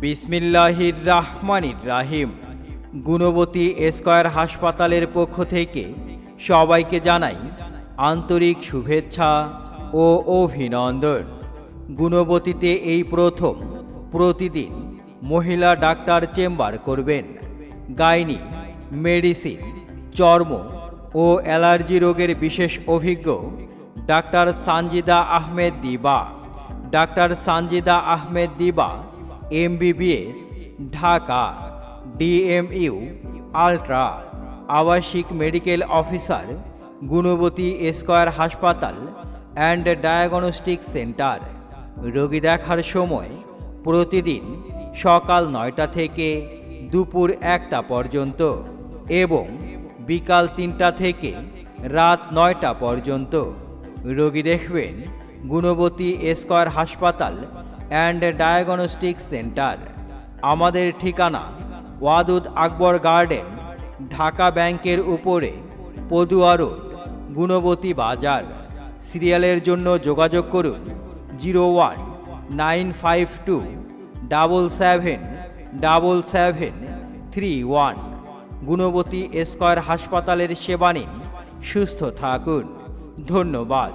বিসমিল্লাহির রাহমানির রাহিম গুণবতী স্কয়ার হাসপাতালের পক্ষ থেকে সবাইকে জানাই আন্তরিক শুভেচ্ছা ও অভিনন্দন। গুণবতীতে এই প্রথম প্রতিদিন মহিলা ডাক্তার চেম্বার করবেন। গাইনি, মেডিসিন, চর্ম ও অ্যালার্জি রোগের বিশেষ অভিজ্ঞ ডাক্তার সানজিদা আহমেদ দিবা। Doctor Sanjida Ahmed Diba MBBS Dhaka DMU ultra আবাসিক মেডিকেল অফিসার গুণবতী স্কয়ার হাসপাতাল অ্যান্ড ডায়াগনস্টিক সেন্টার রোগী দেখার সময় প্রতিদিন সকাল নয়টা থেকে দুপুর একটা পর্যন্ত এবং বিকাল তিনটা থেকে রাত নয়টা পর্যন্ত। রোগী দেখবেন গুণবতী স্কয়ার হাসপাতাল অ্যান্ড ডায়াগনস্টিক সেন্টার। আমাদের ঠিকানা ওয়াদুদ আকবর গার্ডেন, ঢাকা ব্যাংকের উপরে পদুয়া রোড, গুণবতী বাজার। সিরিয়ালের জন্য যোগাযোগ করুন zero one nine five two double seven double seven three one. Gunabati square হাসপাতালের সেবা নিন। সুস্থ থাকুন। ধন্যবাদ।